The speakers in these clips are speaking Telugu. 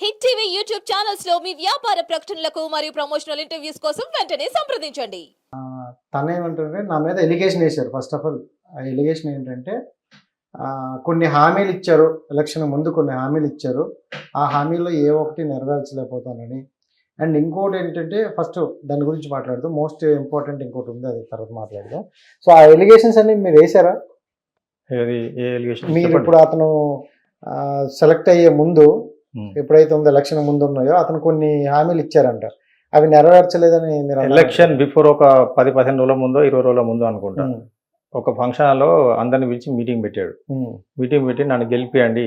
హిట్ టీవీ యూట్యూబ్ ఛానల్స్లో మీ వ్యాపార ప్రకటనలకు మరియు ప్రమోషనల్ ఇంటర్వ్యూస్ కోసం వెంటనే సంప్రదించండి. తను ఏమంటుంటే నా మీద ఎలిగేషన్ వేశారు. ఫస్ట్ ఆఫ్ ఆల్ ఆ ఎలిగేషన్ ఏంటంటే ఆ, కొన్ని హామీలు ఇచ్చారు. ఎలక్షన్ ముందు కొన్ని హామీలు ఇచ్చారు. ఆ హామీలో ఏ ఒక్కటి నెరవేర్చలేకపోతానని. అండ్ ఇంకోటి ఏంటంటే ఫస్ట్ దాని గురించి మాట్లాడుతూ మోస్ట్ ఇంపార్టెంట్ ఇంకోటి ఉంది అది తర్వాత మాట్లాడదాం. సో ఆ ఎలిగేషన్స్ అన్ని మీరు వేశారా? ఏది ఏ ఎలిగేషన్? మీరు ఇప్పుడు అతను సెలెక్ట్ అయ్యే ముందు. ఎప్పుడైతే ఉందో ఎలక్షన్ ముందు ఉన్నాయో అతను కొన్ని హామీలు ఇచ్చారంట. అవి నెరవేర్చలేదని మీరు. ఎలక్షన్ బిఫోర్ ఒక పది పదిహేను రోజుల ముందో ఇరవై రోజుల ముందు అనుకుంటా. ఒక ఫంక్షన్లో అందరిని పిలిచి మీటింగ్ పెట్టాడు. మీటింగ్ పెట్టి నన్ను గెలిపియండి.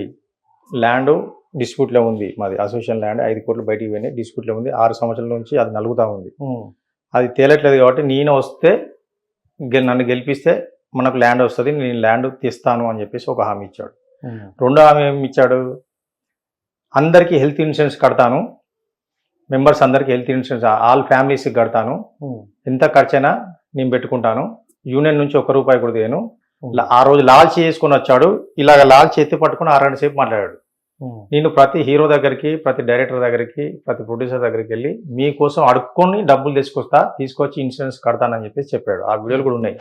ల్యాండ్ డిస్ప్యూట్లో ఉంది మాది అసోసియేషన్ ల్యాండ్. ఐదు కోట్లు బయటికి పోయినాయి డిస్ప్యూట్లో ఉంది. ఆరు సంవత్సరాల నుంచి అది నలుగుతా ఉంది. అది తేలట్లేదు కాబట్టి నేను వస్తే నన్ను గెలిపిస్తే మనకు ల్యాండ్ వస్తుంది నేను ల్యాండ్ తీస్తాను అని చెప్పేసి ఒక హామీ ఇచ్చాడు. రెండో హామీ ఏమి ఇచ్చాడు? అందరికీ హెల్త్ ఇన్సూరెన్స్ కడతాను. మెంబర్స్ అందరికీ హెల్త్ ఇన్సూరెన్స్ ఆల్ ఫ్యామిలీస్కి కడతాను. ఎంత ఖర్చైనా నేను పెట్టుకుంటాను. యూనియన్ నుంచి ఒక రూపాయి కూడా లా- ఆ రోజు లాల్చీ చేసుకొని వచ్చాడు. ఇలాగ లాల్చీ ఎత్తి పట్టుకుని అరగంట సేపు మాట్లాడాడు. నేను ప్రతి హీరో దగ్గరికి ప్రతి డైరెక్టర్ దగ్గరికి ప్రతి ప్రొడ్యూసర్ దగ్గరికి వెళ్ళి మీకోసం అడుక్కొని డబ్బులు తీసుకొస్తా తీసుకొచ్చి ఇన్సూరెన్స్ కడతానని చెప్పేసి చెప్పాడు. ఆ వీడియోలు కూడా ఉన్నాయి.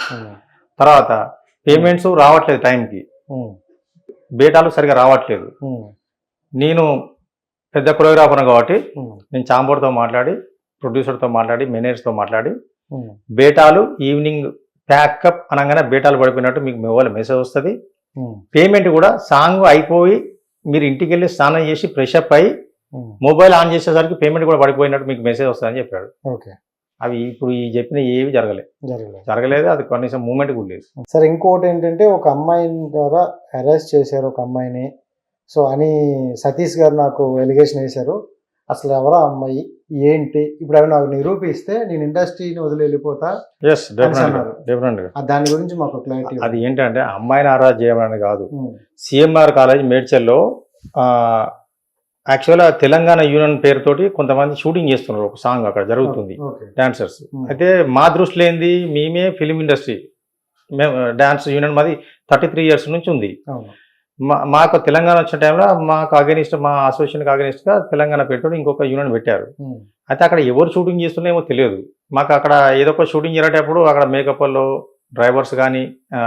తర్వాత పేమెంట్స్ రావట్లేదు టైంకి. బేటాలు సరిగా రావట్లేదు. నేను పెద్ద కొరియోగ్రాఫర్ కాబట్టి నేను చాంబోర్తో మాట్లాడి ప్రొడ్యూసర్తో మాట్లాడి మేనేజర్తో మాట్లాడి బేటాలు ఈవినింగ్ ప్యాకప్ అనగానే బేటాలు పడిపోయినట్టు మీకు మొబైల్ మెసేజ్ వస్తుంది. పేమెంట్ కూడా సాంగ్ అయిపోయి మీరు ఇంటికి వెళ్ళి స్నానం చేసి ఫ్రెష్ అప్ అయ్యి మొబైల్ ఆన్ చేసేసరికి పేమెంట్ కూడా పడిపోయినట్టు మీకు మెసేజ్ వస్తుందని చెప్పాడు. ఓకే. అవి ఇప్పుడు ఈ చెప్పిన ఏవి జరగలేదు జరగలేదు. జరగలేదు అది కనీసం మూమెంట్ కూడా లేదు. సరే ఇంకోటి ఏంటంటే ఒక అమ్మాయిని ద్వారా అరెస్ట్ చేశారు ఒక అమ్మాయిని. సో అని సతీష్ గారు నాకు ఎలిగేషన్ వేశారు. అసలు ఎవరో అమ్మాయి ఏంటి? ఇప్పుడు అవి నాకు నిరూపిస్తే నేను ఇండస్ట్రీని వదిలి వెళ్ళిపోతా ఎస్ ఆ దాని గురించి మాకు క్లారిటీ అది ఏంటంటే అమ్మాయిని ఆరాధ చేయమని కాదు. సిఎంఆర్ కాలేజ్ మేడ్చల్లో యాక్చువల్గా తెలంగాణ యూనియన్ పేరుతోటి కొంతమంది షూటింగ్ చేస్తున్నారు ఒక సాంగ్ అక్కడ జరుగుతుంది డాన్సర్స్ అయితే మా దృష్టిలో ఏంది? మేమే ఫిలిం ఇండస్ట్రీ మేము డాన్స్ యూనియన్ మాది థర్టీ త్రీ ఇయర్స్ నుంచి ఉంది. మాకు తెలంగాణ వచ్చిన టైంలో మాకు అగెనిస్ట్ మా అసోసియేషన్కి అగెనిస్ట్గా తెలంగాణ పెట్టాడు ఇంకొక యూనియన్ పెట్టారు. ఉమ్, అయితే అక్కడ ఎవరు షూటింగ్ చేస్తున్నామో తెలియదు. మాకు అక్కడ ఏదో ఒక షూటింగ్ జరిగేటప్పుడు అక్కడ మేకప్ వాళ్ళు డ్రైవర్స్ కానీ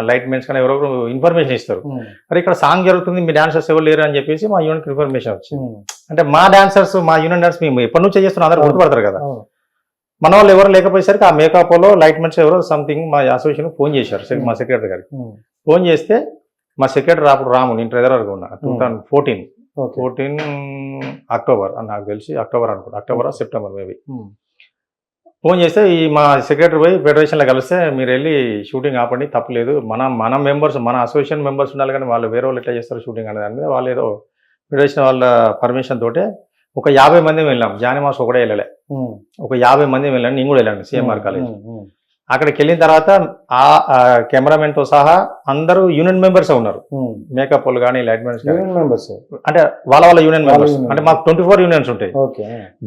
లైట్ మెన్స్ కానీ ఎవరో ఇన్ఫర్మేషన్ ఇస్తారు. ఉమ్, మరి ఇక్కడ సాంగ్ జరుగుతుంది మీ డాన్సర్స్ ఎవరు లేరు అని చెప్పేసి మా యూనియన్కి ఇన్ఫర్మేషన్ వచ్చింది. ఉమ్, అంటే మా డాన్సర్స్ మా యూనియన్ డాన్స్ మేము ఎప్పటి నుంచో చేస్తున్నాం అందరూ గుర్తుపడతారు కదా. మన వాళ్ళు ఎవరు లేకపోయేసరికి ఆ మేకప్లో లైట్ మెన్స్ ఎవరో సంథింగ్ మా అసోసియేషన్ ఫోన్ చేశారు మా సెక్రటరీ గారికి. ఫోన్ చేస్తే మా సెక్రటరీ అప్పుడు రాము నేను ట్రెజరర్గా ఉన్నా. Two thousand fourteen fourteen October అని నాకు తెలిసి అక్టోబర్ అనుకుంటా. అక్టోబర్ సెప్టెంబర్ మేబీ ఫోన్ చేస్తే ఈ మా సెక్రటరీ పోయి ఫెడరేషన్లో కలిస్తే మీరు వెళ్ళి షూటింగ్ ఆపండి తప్పలేదు మన మన మెంబర్స్ మన అసోసియేషన్ మెంబర్స్ ఉండాలి కానీ వాళ్ళు వేరే వాళ్ళు ఎట్లా చేస్తారు షూటింగ్ అనే దాని మీద వాళ్ళు ఏదో ఫెడరేషన్ వాళ్ళ పర్మిషన్ తోటే ఒక యాభై మంది వెళ్ళాం. జానీ మాస్ ఒకటే వెళ్ళలే. ఉమ్, ఒక యాభై మంది వెళ్ళాను. నేను కూడా వెళ్ళాను. సిఎంఆర్ కాలేజ్ ఉమ్, ఉమ్, అక్కడికి వెళ్ళిన తర్వాత ఆ కెమెరామెన్తో సహా అందరూ యూనియన్ మెంబర్స్ ఉన్నారు. మేకప్ కానీ లైట్ మెంబర్స్. అంటే వాళ్ళ వాళ్ళ యూనియన్ మెంబర్స్. అంటే మాకు ట్వంటీ ఫోర్ యూనియన్స్ ఉంటాయి.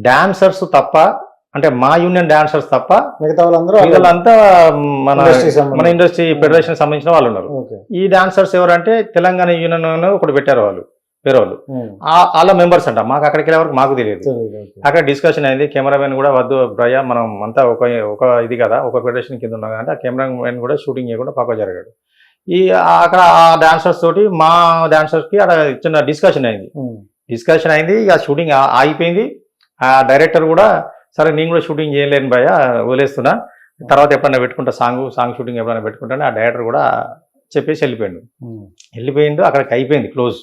డాన్సర్స్ తప్ప అంటే మా యూనియన్ డాన్సర్స్ తప్ప మిగతా వాళ్ళందరూ వీళ్ళంతా మన. మన ఇండస్ట్రీ ఫెడరేషన్ సంబంధించిన వాళ్ళు ఉన్నారు. ఈ డాన్సర్స్ ఎవరంటే తెలంగాణ యూనియన్ ఒకటి పెట్టారు వాళ్ళు. వేరే వాళ్ళు వాళ్ళ మెంబర్స్ అంట. మాకు అక్కడికి వెళ్ళే వరకు మాకు తెలియదు. అక్కడ డిస్కషన్ అయింది. కెమెరామెన్ కూడా వద్దు బ్రయ మనం అంతా ఒక ఒక ఇది కదా ఒక ఫెడరేషన్ కింద ఉన్నాం అంటే ఆ కెమెరామెన్ కూడా షూటింగ్ చేయకుండా పక్క జరిగాడు. ఈ అక్కడ ఆ డాన్సర్స్ తోటి మా డాన్సర్స్కి అక్కడ చిన్న డిస్కషన్ అయింది. డిస్కషన్ అయింది ఇక షూటింగ్ ఆగిపోయింది. ఆ డైరెక్టర్ కూడా సరే నేను కూడా షూటింగ్ చేయలేను భయ వదిలేస్తున్నా. తర్వాత ఎప్పుడైనా పెట్టుకుంటా సాంగ్ సాంగ్ షూటింగ్ ఎప్పుడైనా పెట్టుకుంటాను ఆ డైరెక్టర్ కూడా చెప్పేసి వెళ్ళిపోయిండు. వెళ్ళిపోయిండు అక్కడికి అయిపోయింది క్లోజ్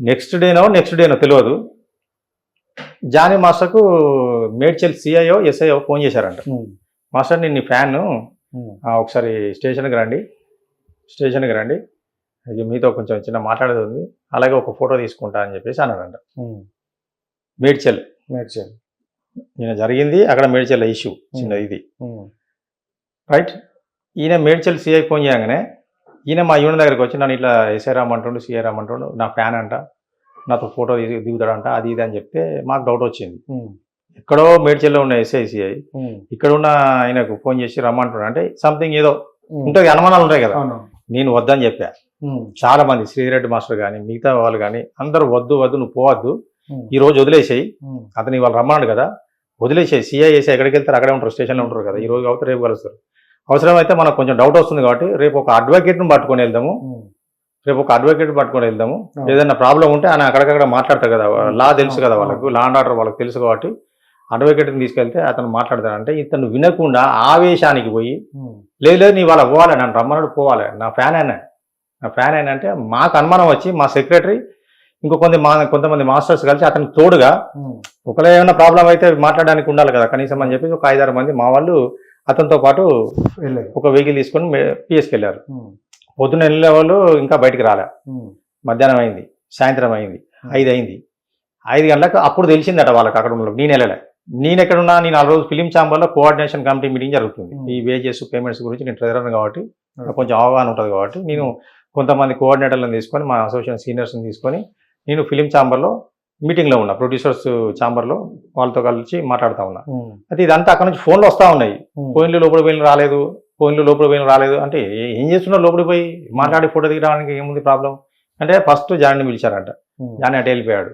నెక్స్ట్ డేనో నెక్స్ట్ డేనో తెలియదు జానీ మాస్టర్కు మేడ్చల్ సిఐఓ ఎస్ఐఓ ఫోన్ చేశారంట. మాస్టర్ నేను నీ ఫ్యాన్ ఒకసారి స్టేషన్కి రండి. స్టేషన్కి రండి. మీతో కొంచెం చిన్న మాట్లాడేది ఉంది. అలాగే ఒక ఫోటో తీసుకుంటా అని చెప్పేసి అన్నాడంట. మేడ్చల్. మేడ్చల్. ఈయన జరిగింది. అక్కడ మేడ్చల్ ఇష్యూ చిన్న ఇది. రైట్ ఈయన మేడ్చల్ సిఐ ఫోన్ చేయగానే ఈయన మా యూనియన్ దగ్గరికి వచ్చి నన్ను ఇట్లా ఎస్ఐ రామంటుండు సిఐ రామంటుండు నా ఫ్యాన్ అంట నాతో ఫోటో దిగుతాడంట అది ఇది అని చెప్తే మాకు డౌట్ వచ్చింది. ఎక్కడో మేడ్చల్లో ఉన్న ఎస్ఐ సిఐ ఉమ్, ఇక్కడ ఉన్న ఆయనకు ఫోన్ చేసి రమ్మంటున్నాడు అంటే సంథింగ్ ఏదో. ఉంటుంది అనుమానాలు ఉంటాయి కదా. నేను వద్దని చెప్పా. చాలా మంది శ్రీరెడ్డి మాస్టర్ కానీ మిగతా వాళ్ళు కానీ అందరూ వద్దు వద్దు నువ్వు పోవద్దు ఈ రోజు వదిలేసేయి. అతను ఇవాళ రమ్మన్నాడు కదా వదిలేసేయి సిఐ చేసి ఎక్కడికి వెళ్తారు అక్కడే ఉంటారు స్టేషన్లో ఉంటారు కదా ఈ రోజు కాబట్టి రేపు కలుస్తారు. అవసరమైతే మనకు కొంచెం డౌట్ వస్తుంది కాబట్టి రేపు ఒక అడ్వకేట్ను పట్టుకొని వెళ్దాము. రేపు ఒక అడ్వకేట్ పట్టుకొని వెళ్దాము. ఏదైనా ప్రాబ్లం ఉంటే ఆయన అక్కడికక్కడ మాట్లాడతారు కదా. లా తెలుసు కదా. వాళ్ళకు లా అండ్ ఆర్డర్ వాళ్ళకి తెలుసు కాబట్టి అడ్వకేట్ని తీసుకెళ్తే అతను మాట్లాడతాడు. అంటే ఇతను వినకుండా ఆవేశానికి పోయి లేదు లేదు నీ వాళ్ళ పోవాలి నన్ను రమ్మన్నాడు పోవాలి. నా ఫ్యాన్ అయినా నా ఫ్యాన్ అయినా అంటే మాకు అనుమానం వచ్చి మా సెక్రటరీ ఇంకో కొంత మా కొంతమంది మాస్టర్స్ కలిసి అతనికి తోడుగా ఒకవేళ ఏమైనా ప్రాబ్లం అయితే మాట్లాడడానికి ఉండాలి కదా. కనీసం అని చెప్పి ఒక ఐదారు మంది మా వాళ్ళు అతనితో పాటు ఒక వెహికల్ తీసుకొని పిఎస్కి వెళ్ళారు. ఉమ్, పొద్దున్న వెళ్ళే వాళ్ళు ఇంకా బయటికి రాలే. మధ్యాహ్నం అయింది సాయంత్రం అయింది ఐదు అయింది. ఐదు గంటలకు అప్పుడు తెలిసిందట వాళ్ళకి అక్కడ ఉన్న నేను వెళ్ళలే. నేను ఎక్కడున్నా నేను ఆ రోజు ఫిలిం ఛాంబర్లో కోఆర్డినేషన్ కమిటీ మీటింగ్ జరుగుతుంది. ఈ వేజెస్ పేమెంట్స్ గురించి నేను ట్రెజరర్ కాబట్టి కొంచెం అవగాహన ఉంటుంది కాబట్టి నేను కొంతమంది కోఆర్డినేటర్లను తీసుకొని మా అసోసియేషన్ సీనియర్స్ని తీసుకొని నేను ఫిలిం ఛాంబర్లో మీటింగ్లో ఉన్నా ప్రొడ్యూసర్స్ ఛాంబర్లో వాళ్ళతో కలిసి మాట్లాడుతూ ఉన్నా. అయితే ఇదంతా అక్కడ నుంచి ఫోన్లు వస్తూ ఉన్నాయి. ఫోన్లు లోపల పోయిన రాలేదు ఫోన్లు లోపల పోయిన రాలేదు. అంటే ఏ- చేస్తున్నారు లోపలికి పోయి? మాట్లాడి ఫోటో దిగడానికి ఏముంది ప్రాబ్లం? అంటే ఫస్ట్ జాన్ని పిలిచారంట. ఉమ్, జాని అటు వెళ్ళిపోయాడు.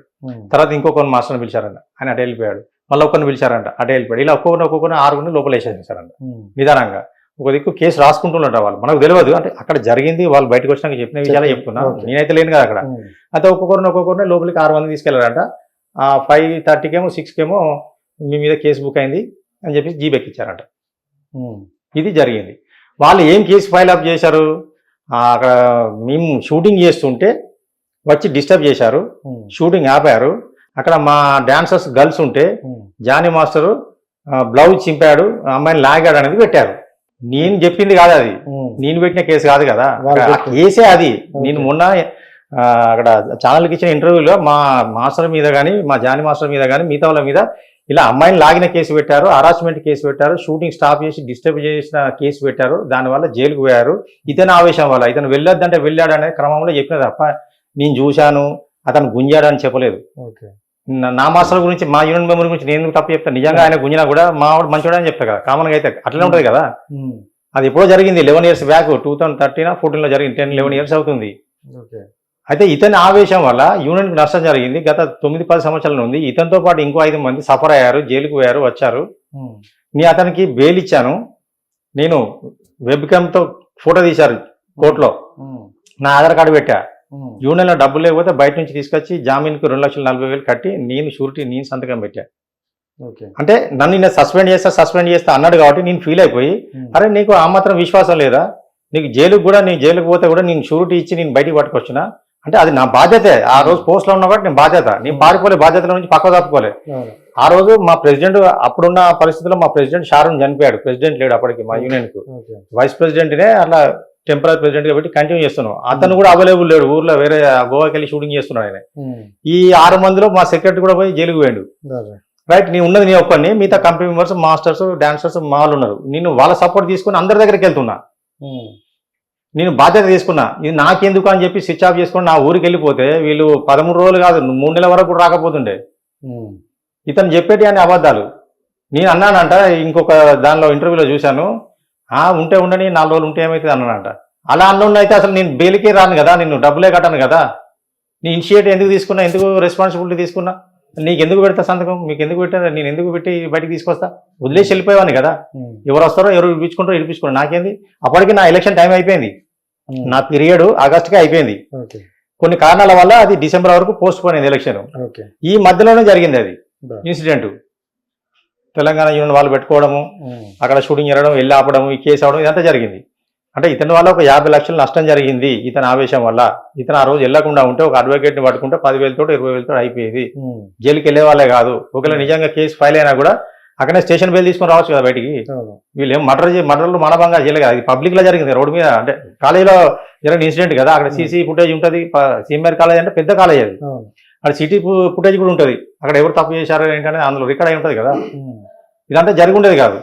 తర్వాత ఇంకొకరిని మాస్టర్ని పిలిచారంట. ఆయన అటు వెళ్ళిపోయాడు. మళ్ళీ ఒక్కరిని పిలిచారంట. అటు వెళ్ళిపోయాడు. ఇలా ఒక్కొక్కరిని ఒక్కొక్కరిని ఆరుగురిని లోపల వేసేసారంట నిదానంగా. ఒక దిక్కు కేసు రాసుకుంటున్నట్ట వాళ్ళు. మనకు తెలియదు అంటే అక్కడ జరిగింది వాళ్ళు బయటకు వచ్చినాక చెప్పిన విషయాలే చెప్తున్నా. నేనైతే లేను కదా అక్కడ. అయితే ఒక్కొక్కరిని ఒక్కొక్కరిని లోపలికి ఆరు మంది తీసుకెళ్ళారంట. ఆ ఫైవ్ థర్టీకేమో సిక్స్కేమో మీ మీద కేసు బుక్ అయింది అని చెప్పి జీబెక్ ఇచ్చారంట ఉమ్, ఇది జరిగింది. వాళ్ళు ఏం కేసు ఫైల్ అప్ చేశారు? అక్కడ మేము షూటింగ్ చేస్తుంటే వచ్చి డిస్టర్బ్ చేశారు. షూటింగ్ ఆపారు. అక్కడ మా డాన్సర్స్ గర్ల్స్ ఉంటే జానీ మాస్టరు బ్లౌజ్ చింపాడు అమ్మాయిని లాగాడు అనేది పెట్టారు. నేను చెప్పింది కాదు అది. నేను పెట్టిన కేసు కాదు కదా. కేసే అది. నేను మొన్న అక్కడ ఛానల్కి ఇచ్చిన ఇంటర్వ్యూలో మా మాస్టర్ మీద కానీ మా జానీ మాస్టర్ మీద కానీ మిగతా వాళ్ళ మీద ఇలా అమ్మాయిని లాగిన కేసు పెట్టారు హరాస్మెంట్ కేసు పెట్టారు షూటింగ్ స్టాప్ చేసి డిస్టర్బ్ చేసిన కేసు పెట్టారు. దానివల్ల జైలుకు పోయారు. ఇతని ఆవేశం వల్ల ఇతను వెళ్ళొద్దంటే వెళ్ళాడు అనే క్రమంలో చెప్పిన తప్ప నేను చూశాను అతను గుంజాడు అని చెప్పలేదు. ఓకే. నా- మాస్టర్ గురించి మా యూనియన్ మెంబర్ గురించి నేను తప్పు చెప్తాను? నిజంగా ఆయన గుంజినా కూడా మా వాడు మంచోడు అని చెప్తా కదా. కామన్గా అయితే అట్లనే ఉంటుంది కదా. అది ఎప్పుడో జరిగింది. Eleven years back two thousand thirteen ఫోర్టీన్లో జరిగింది. టెన్ లెవెన్ ఇయర్స్ అవుతుంది. అయితే ఇతని ఆవేశం వల్ల యూనియన్కి నష్టం జరిగింది. గత తొమ్మిది పది సంవత్సరాల నుండి ఇతనితో పాటు ఇంకో ఐదు మంది సఫర్ అయ్యారు జైలుకు పోయారు వచ్చారు. నేను అతనికి బెయిల్ ఇచ్చాను. నేను వెబ్తో ఫోటో తీశారు కోర్టులో. నా ఆధార్ కార్డు పెట్టా. ఉమ్, యూనియన్లో డబ్బులు లేకపోతే బయట నుంచి తీసుకొచ్చి జామీన్కు రెండు లక్షల నలభై వేలు కట్టి నేను షూరిటీ నేను సంతకం పెట్టా. ఓకే. అంటే నన్ను నేను సస్పెండ్ చేస్తా సస్పెండ్ చేస్తా అన్నాడు కాబట్టి నేను ఫీల్ అయిపోయి అరే నీకు ఆ మాత్రం విశ్వాసం లేదా? నీకు జైలుకు కూడా నేను జైలుకు పోతే కూడా నేను షూరిటీ ఇచ్చి నేను బయటికి పట్టుకొచ్చినా? అంటే అది నా బాధ్యతే. ఆ రోజు పోస్ట్లో ఉన్నా కాబట్టి నేను బాధ్యత. నేను పారిపోలే బాధ్యతల నుంచి పక్క తప్పుకోలే. ఆ రోజు మా ప్రెసిడెంట్ అప్పుడున్న పరిస్థితుల్లో మా ప్రెసిడెంట్ షారూన్ చనిపోయాడు. ప్రెసిడెంట్ లేడు అప్పటికి మా యూనియన్కు ఓకే. వైస్ ప్రెసిడెంట్నే అట్లా టెంపరీ ప్రెసిడెంట్గా పెట్టి కంటిన్యూ చేస్తున్నాం. అతను కూడా అవైలబుల్ లేడు. ఊర్లో వేరే గోవాకి వెళ్ళి షూటింగ్ చేస్తున్నాడు ఆయన. ఉమ్, ఈ ఆరు మందిలో మా సెక్రటరీ కూడా పోయి జైలుకు పోయాడు. రైట్ నీ ఉన్నది నీ ఒక్కడిని మిగతా కంపెనీ మెంబర్స్ మాస్టర్స్ డాన్సర్స్ మా వాళ్ళు ఉన్నారు. నేను వాళ్ళ సపోర్ట్ తీసుకుని అందరి దగ్గరికి వెళ్తున్నా. ఉమ్, నేను బాధ్యత తీసుకున్నా. ఇది నాకెందుకు అని చెప్పి స్విచ్ ఆఫ్ చేసుకొని నా ఊరికి వెళ్ళిపోతే వీళ్ళు పదమూడు రోజులు కాదు మూడు నెలల వరకు కూడా రాకపోతుండే. ఉమ్, ఇతను చెప్పేటి అని అబద్ధాలు. నేను అన్నానంట ఇంకొక దానిలో ఇంటర్వ్యూలో చూశాను. ఉంటే ఉండని నాలుగు రోజులు ఉంటే ఏమవుతుంది అన్నానంట అలా అన్నున్న అయితే అసలు నేను బెయిల్కే రాను కదా నేను డబ్బులే కట్టాను కదా. నీ ఇనిషియేట్ ఎందుకు తీసుకున్నా ఎందుకు రెస్పాన్సిబిలిటీ తీసుకున్నా? నీకు ఎందుకు పెడతా సంతకం? మీకు ఎందుకు పెట్టా నేను ఎందుకు పెట్టి బయటికి తీసుకొస్తా? వదిలేసి వెళ్ళిపోయేవాని కదా. ఎవరు వస్తారో ఎవరు ఇప్పించుకుంటారో ఇప్పించుకుంటారో నాకేంది? అప్పటికి నా ఎలక్షన్ టైం అయిపోయింది. నా పీరియడ్ ఆగస్టుకే అయిపోయింది. కొన్ని కారణాల వల్ల అది డిసెంబర్ వరకు పోస్ట్ పోయింది ఎలక్షన్ ఈ మధ్యలోనే జరిగింది అది. ఇన్సిడెంట్. తెలంగాణ యూనియన్ వాళ్ళు పెట్టుకోవడము అక్కడ షూటింగ్ జరగడం వెళ్ళి ఆపడం ఈ కేసు అవడం ఇదంతా జరిగింది. అంటే ఇతని వల్ల ఒక యాభై లక్షల నష్టం జరిగింది ఇతని ఆవేశం వల్ల. ఇతను ఆ రోజు వెళ్ళకుండా ఉంటే ఒక అడ్వకేట్ని పట్టుకుంటే పదివేలతో ఇరవై వేలతో అయిపోయేది. జైలుకి వెళ్ళే వాళ్ళే కాదు. ఒకవేళ నిజంగా కేసు ఫైల్ అయినా కూడా అక్కడే స్టేషన్ బెయిల్ తీసుకొని రావచ్చు కదా బయటికి. వీళ్ళు ఏం మర్డర్ మర్డర్లు మానభంగా చేయలేదు కదా ఇది పబ్లిక్లో జరిగింది రోడ్డు మీద. అంటే కాలేజీలో జరిగిన ఇన్సిడెంట్ కదా అక్కడ సీసీ ఫుటేజ్ ఉంటుంది. సీఎంఆర్ కాలేజ్ అంటే పెద్ద కాలేజ్ అది. అక్కడ సిటీ ఫుటేజ్ కూడా ఉంటుంది. అక్కడ ఎవరు తప్పు చేశారో ఏంటనేది అందులో రికార్డ్ అయి ఉంటుంది కదా. ఉమ్, ఇదంతా జరిగి ఉండేది కాదు.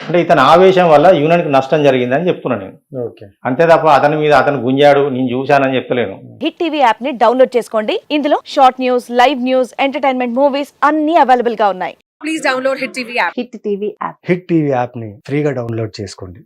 అంటే ఇతని ఆవేశం వల్ల యూనియన్కి నష్టం జరిగిందని చెప్తున్నాను నేను. ఓకే. అంతే తప్ప అతని మీద అతను గుంజాడు నేను చూశానని చెప్తలేను. హిట్ టీవీ యాప్ని డౌన్లోడ్ చేసుకోండి. ఇందులో short news live news entertainment movies అన్ని అవైలబుల్గా ఉన్నాయి. Please download Hit TV app. Hit TV app hit TV యాప్ని ఫ్రీగా డౌన్లోడ్ చేసుకోండి.